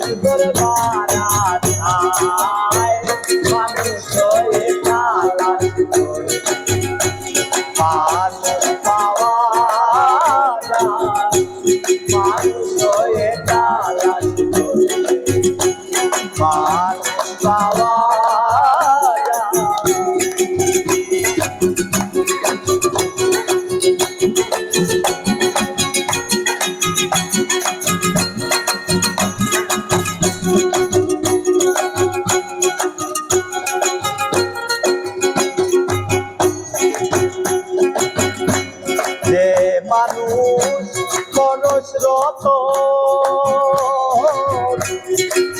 মানুষ মানুষ খরচরত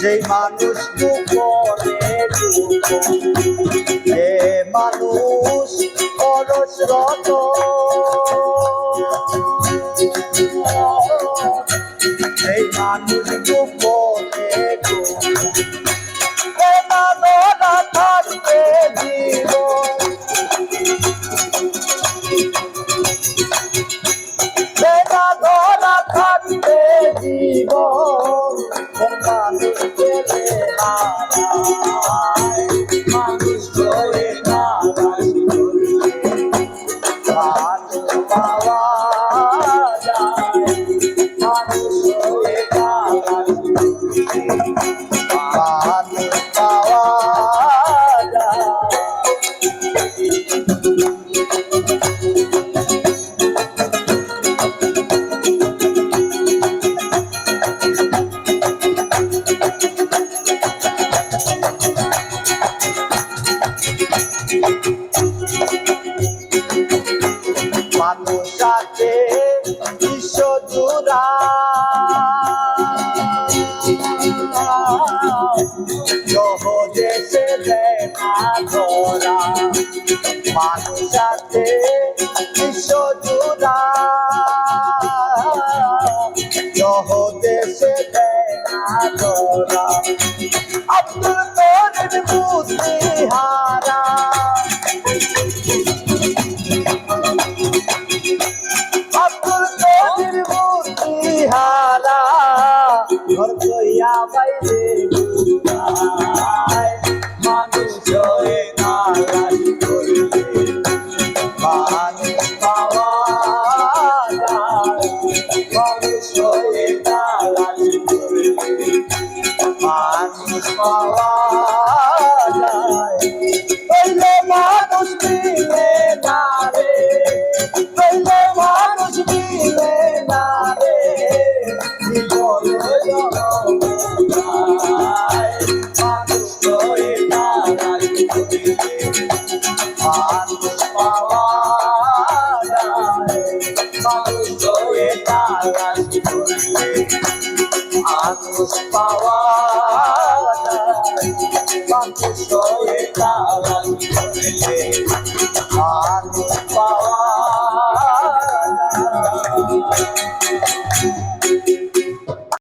সেই মানুষ দুপ যে মানুষ খরচরত মানুষ আছে বিশ্বজুড়া। সহজে দেয় ধরা আব্দুল করিম বুদ্ধি আব্দুল কবির মূর্তি ঘর কইয়া বাইরে মানুষ পাওয়া যায় মানুষ মিলে না রে কইলে মানুষ মিলে না রে মানুষ